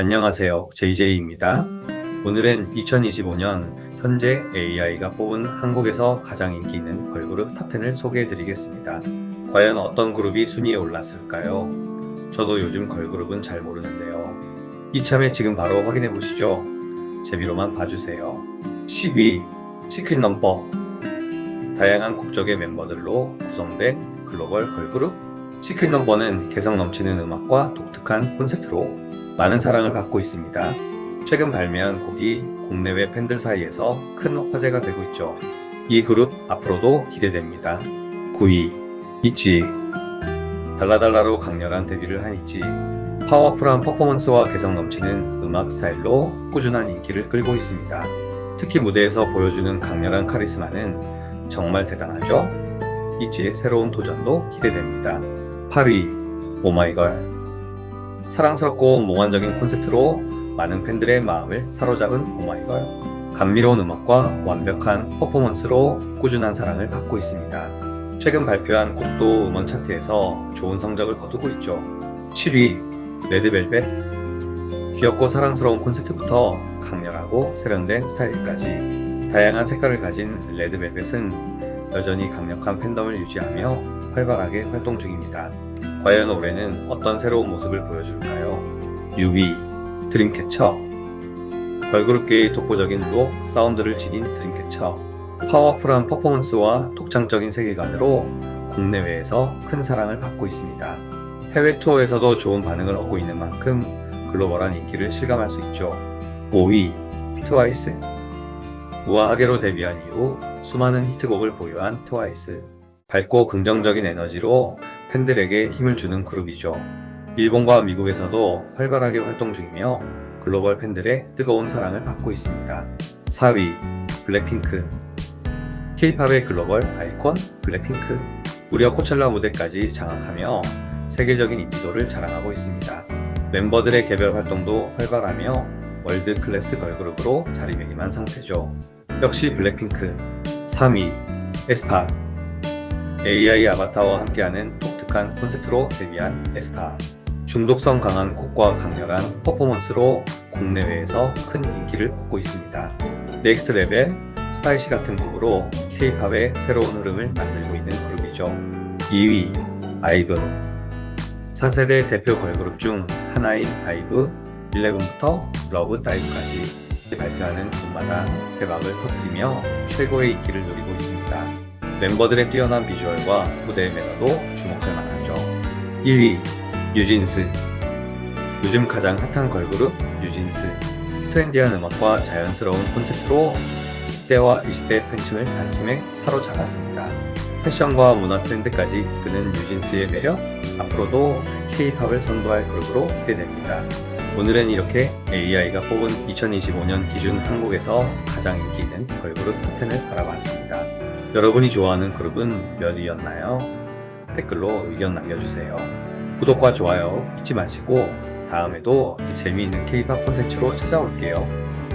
안녕하세요. JJ입니다. 오늘은 2025년 현재 AI가 뽑은 한국에서 가장 인기 있는 걸그룹 탑10을 소개해 드리겠습니다. 과연 어떤 그룹이 순위에 올랐을까요? 저도 요즘 걸그룹은 잘 모르는데요. 이참에 지금 바로 확인해 보시죠. 제비로만 봐주세요. 10위 시크릿 넘버 다양한 국적의 멤버들로 구성된 글로벌 걸그룹 시크릿 넘버는 개성 넘치는 음악과 독특한 콘셉트로 많은 사랑을 받고 있습니다. 최근 발매한 곡이 국내외 팬들 사이에서 큰 화제가 되고 있죠. 이 그룹 앞으로도 기대됩니다. 9위 있지 달라달라로 강렬한 데뷔를 한 있지 파워풀한 퍼포먼스와 개성 넘치는 음악 스타일로 꾸준한 인기를 끌고 있습니다. 특히 무대에서 보여주는 강렬한 카리스마는 정말 대단하죠? 있지의 새로운 도전도 기대됩니다. 8위 오마이걸 사랑스럽고 몽환적인 콘셉트로 많은 팬들의 마음을 사로잡은 오마이걸 감미로운 음악과 완벽한 퍼포먼스로 꾸준한 사랑을 받고 있습니다. 최근 발표한 곡도 음원 차트에서 좋은 성적을 거두고 있죠. 7위 레드벨벳 귀엽고 사랑스러운 콘셉트부터 강렬하고 세련된 스타일까지 다양한 색깔을 가진 레드벨벳은 여전히 강력한 팬덤을 유지하며 활발하게 활동 중입니다. 과연 올해는 어떤 새로운 모습을 보여줄까요? 6위 드림캐쳐 걸그룹계의 독보적인 록 사운드를 지닌 드림캐쳐 파워풀한 퍼포먼스와 독창적인 세계관으로 국내외에서 큰 사랑을 받고 있습니다. 해외 투어에서도 좋은 반응을 얻고 있는 만큼 글로벌한 인기를 실감할 수 있죠. 5위 트와이스 우아하게로 데뷔한 이후 수많은 히트곡을 보유한 트와이스 밝고 긍정적인 에너지로 팬들에게 힘을 주는 그룹이죠. 일본과 미국에서도 활발하게 활동 중이며 글로벌 팬들의 뜨거운 사랑을 받고 있습니다. 4위 블랙핑크 K-팝의 글로벌 아이콘 블랙핑크 무려 코첼라 무대까지 장악하며 세계적인 인지도를 자랑하고 있습니다. 멤버들의 개별 활동도 활발하며 월드 클래스 걸그룹으로 자리매김한 상태죠. 역시 블랙핑크 3위 에스파 AI 아바타와 함께하는 독특한 콘셉트로 데뷔한 에스파 중독성 강한 곡과 강렬한 퍼포먼스로 국내외에서 큰 인기를 얻고 있습니다. 넥스트 레벨, 스파이시 같은 곡으로 K-팝의 새로운 흐름을 만들고 있는 그룹이죠. 2위 아이브 4세대 대표 걸그룹 중 하나인 아이브 11부터 러브 다이브까지 발표하는 곡마다 대박을 터뜨리며 최고의 인기를 누리고 있습니다. 멤버들의 뛰어난 비주얼과 무대 매너도 주목할 만하죠. 1위 뉴진스 요즘 가장 핫한 걸그룹 뉴진스 트렌디한 음악과 자연스러운 콘셉트로 10대와 20대 팬층을 단숨에 사로잡았습니다. 패션과 문화 트렌드까지 이끄는 뉴진스의 매력 앞으로도 K-팝을 선도할 그룹으로 기대됩니다. 오늘은 이렇게 AI가 뽑은 2025년 기준 한국에서 가장 인기 있는 걸그룹 탑10을 알아봤습니다. 여러분이 좋아하는 그룹은 몇 위였나요? 댓글로 의견 남겨주세요. 구독과 좋아요 잊지 마시고 다음에도 재미있는 K-팝 콘텐츠로 찾아올게요.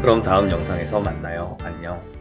그럼 다음 영상에서 만나요. 안녕.